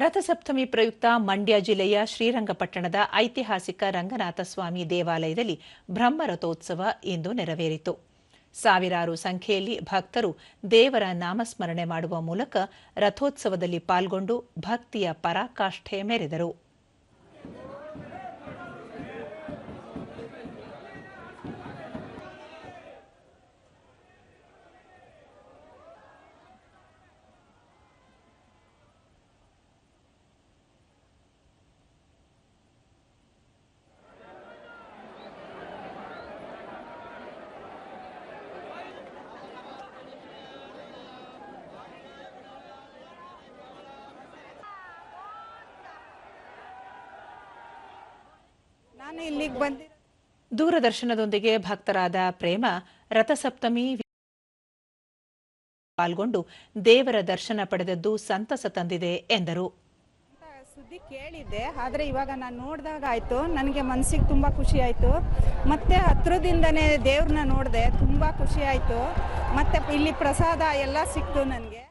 ರಥಸಪ್ತಮಿ ಪ್ರಯುಕ್ತ ಮಂಡ್ಯ ಜಿಲ್ಲೆಯ ಶ್ರೀರಂಗಪಟ್ಟಣದ ಐತಿಹಾಸಿಕ ರಂಗನಾಥಸ್ವಾಮಿ ದೇವಾಲಯದಲ್ಲಿ ಬ್ರಹ್ಮರಥೋತ್ಸವ ಇಂದು ನೆರವೇರಿತು. ಸಾವಿರಾರು ಸಂಖ್ಯೆಯಲ್ಲಿ ಭಕ್ತರು ದೇವರ ನಾಮಸ್ಮರಣೆ ಮಾಡುವ ಮೂಲಕ ರಥೋತ್ಸವದಲ್ಲಿ ಪಾಲ್ಗೊಂಡು ಭಕ್ತಿಯ ಪರಾಕಾಷ್ಠೆ ಮೆರೆದರು. ನಾನು ಇಲ್ಲಿಗೆ ಬಂದಿ ದೂರದರ್ಶನದೊಂದಿಗೆ ಭಕ್ತರಾದ ಪ್ರೇಮ ರಥಸಪ್ತಮಿ ಪಾಲ್ಗೊಂಡು ದೇವರ ದರ್ಶನ ಪಡೆದದ್ದು ಸಂತಸ ತಂದಿದೆ ಎಂದರು. ಸುದ್ದಿ ಕೇಳಿದ್ದೆ ಆದರೆ ಇವಾಗ ನಾನು ನೋಡಿದಾಗ ಆಯಿತು ನನಗೆ ಮನಸ್ಸಿಗೆ ತುಂಬ ಖುಷಿ ಆಯಿತು. ಮತ್ತು ಹತ್ರದಿಂದನೇ ದೇವ್ರನ್ನ ನೋಡಿದೆ ತುಂಬ ಖುಷಿ ಆಯಿತು. ಮತ್ತು ಇಲ್ಲಿ ಪ್ರಸಾದ ಎಲ್ಲ ಸಿಕ್ತು ನನಗೆ.